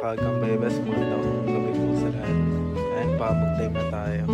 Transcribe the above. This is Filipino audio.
Kagang Bebes, magandang gabi po sa lahat. Ayan, pabog time na tayo.